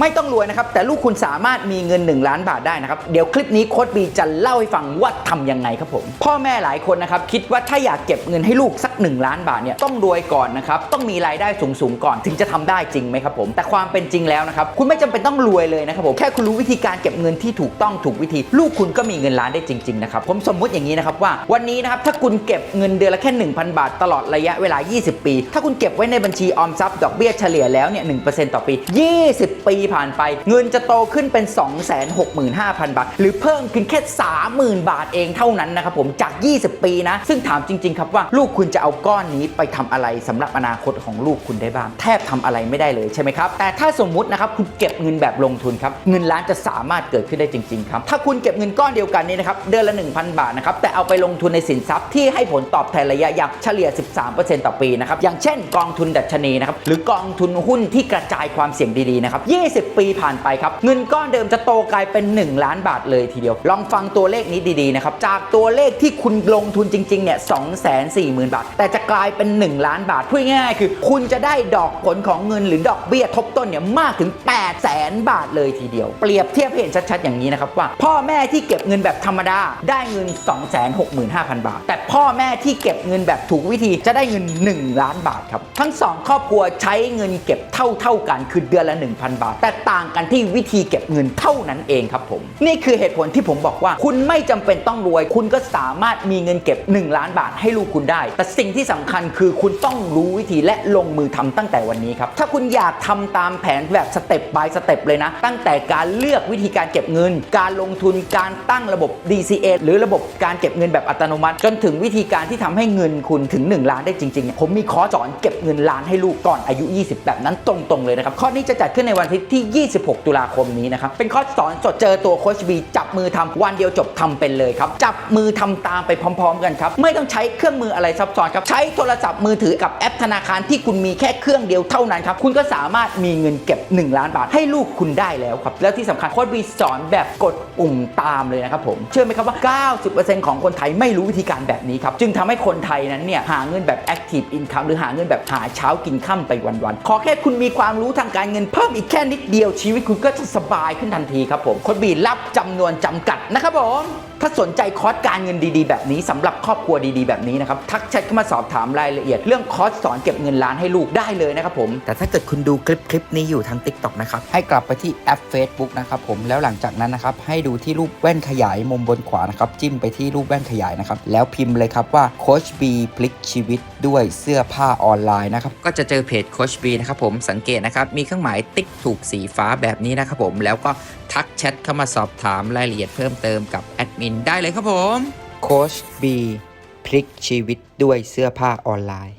ไม่ต้องรวยนะครับ แต่ลูกคุณสามารถมีเงิน 1 ล้านบาทได้นะครับ เดี๋ยวคลิปนี้โค้ดบีจะเล่าให้ฟังว่าทำยังไงครับผม พ่อแม่หลายคนนะครับ คิดว่าถ้าอยากเก็บเงินให้ลูกสัก 1 ล้านบาทเนี่ยต้องรวยก่อนนะครับ ต้องมีรายได้สูงๆก่อนถึงจะทำได้จริงไหมครับผม แต่ความเป็นจริงแล้วนะครับ คุณไม่จำเป็นต้องรวยเลยนะครับผม แค่คุณรู้วิธีการเก็บเงินที่ถูกต้องถูกวิธี ลูกคุณก็มีเงินล้านได้จริงๆนะครับ ผมสมมุติอย่างนี้นะครับว่าวันนี้นะครับถ้าคุณเก็บเงินเดือนละแค่ 1,000 บาท ตลอดระยะเวลา 20 ปี ถ้าคุณเก็บไว้ในบัญชีออมทรัพย์ดอกเบี้ยเฉลี่ยแล้วเนี่ย1%ต่อปี 20 ปีผ่านไป เงินจะโตขึ้นเป็น 265,000 บาท หรือเพิ่มขึ้นแค่ 30,000 บาทเองเท่านั้นนะครับผมจาก 20 ปีนะ ซึ่งถามจริง ๆ ครับว่าลูกคุณจะเอาก้อนนี้ไปทำอะไรสำหรับอนาคตของลูกคุณได้บ้าง แทบทำอะไรไม่ได้เลยใช่ไหมครับ แต่ถ้าสมมุตินะครับคุณเก็บเงินแบบลงทุนครับเงินล้านจะสามารถเกิดขึ้นได้จริง ๆ ครับ ถ้าคุณเก็บเงินก้อนเดียวกันนี้นะครับเดือนละ 1,000 บาทนะครับแต่เอาไปลงทุนในสินทรัพย์ที่ให้ผลตอบแทนระยะยาวเฉลี่ย 13%ต่อปีนะครับอย่างเช่น กองทุนดัชนีนะครับหรือกองทุนหุ้นที่กระจายความเสี่ยงดีๆนะครับ20 ปีผ่านไปครับ เงินก้อนเดิมจะโตกลายเป็น 1 ล้านบาทเลยทีเดียว ลองฟังตัวเลขนี้ดีๆนะครับ จากตัวเลขที่คุณลงทุนจริงๆเนี่ย240,000บาท แต่จะกลายเป็น 1 ล้านบาทพูดง่ายๆคือ คุณจะได้ดอกผลของเงินหรือดอกเบี้ยทบต้นเนี่ยมากถึง8 0 0แสนบาทเลยทีเดียว เปรียบเทียบเห็นชัดๆอย่างนี้นะครับว่า พ่อแม่ที่เก็บเงินแบบธรรมดาได้เงิน 265,000 บาท แต่พ่อแม่ที่เก็บเงินแบบถูกวิธีจะได้เงิน 1 ล้านบาทครับทั้ง 2 ครอบครัวใช้เงินเก็บเท่าๆกันคือเดือนละ 1,000 บาทแต่ต่างกันที่วิธีเก็บเงินเท่านั้นเองครับผม นี่คือเหตุผลที่ผมบอกว่า คุณไม่จำเป็นต้องรวย คุณก็สามารถมีเงินเก็บ 1 ล้านบาทให้ลูกคุณได้ แต่สิ่งที่สำคัญคือคุณต้องรู้วิธีและลงมือทำตั้งแต่วันนี้ครับถ้าคุณอยากทำตามแผนแบบสเต็ป by สเต็ปเลยนะ ตั้งแต่การเลือกวิธีการเก็บเงิน การลงทุนการตั้งระบบ DCA หรือระบบการเก็บเงินแบบอัตโนมัติ จนถึงวิธีการที่ทำให้เงินคุณถึง 1 ล้านได้จริงๆ ผมมีคอร์สสอนเก็บเงินล้านให้ลูกก่อนอายุ 20 แบบนั้นตรงๆเลยนะครับคอร์สนี้จะจัดขึ้นในวันทิตย์ที่ 26 ตุลาคมนี้นะครับ เป็นคอร์สสอนสดเจอตัวโคชบีจับมือทำวันเดียวจบทำเป็นเลยครับ จับมือทำตามไปพร้อม ๆ กันครับ ไม่ต้องใช้เครื่องมืออะไรซับซ้อนครับ ใช้โทรศัพท์มือถือกับแอปธนาคารที่คุณมีแค่เครื่องเดียวเท่านั้นครับ คุณก็สามารถมีเงินเก็บ 1 ล้านบาทให้ลูกคุณได้แล้วครับ แล้วที่สำคัญโค้ชบีสอนแบบกดปุ่มตามเลยนะครับผม เชื่อไหมครับว่า 90%ของคนไทยไม่รู้วิธีการแบบนี้ครับ จึงทำให้คนไทยนั้นเนี่ยหาเงินแบบ active income หรือหาเงินแบบหาเช้ากินค่ำไปวันๆ ขอแค่คุณมีความรู้ทางการเงินเพิ่มอีกแค่นิดเดียวชีวิตคุณก็จะสบายขึ้นทันทีครับผมโค้ชบีรับจำนวนจำกัดนะครับผมถ้าสนใจคอร์สการเงินดีๆ แบบนี้สำหรับครอบครัวดีๆ แบบนี้นะครับทักแชทเข้ามาสอบถามรายละเอียด เรื่องคอร์สสอนเก็บเงินล้านให้ลูกได้เลยนะครับผม แต่ถ้าเกิดคุณดูคลิปคลิปนี้อยู่ทาง TikTok นะครับให้กลับไปที่แอป Facebook นะครับผมแล้วหลังจากนั้นนะครับให้ดูที่รูปแว่นขยายมุมบนขวานะครับจิ้มไปที่รูปแว่นขยายนะครับแล้วพิมพ์เลยครับว่าโคชบีพลิกชีวิตด้วยเสื้อผ้าออนไลน์นะครับก็จะเจอเพจโคชบีนะครับผมสังเกตนะครับมีเครื่องหมายติ๊กถูกสีฟ้าแบบนี้นะครับผมแล้วก็ทักแชทเข้ามาสอบถามรายละเอียดเพิ่มเติมกับแอดมินได้เลยครับผมโคชบีพลิกชีวิตด้วยเสื้อผ้าออนไลน์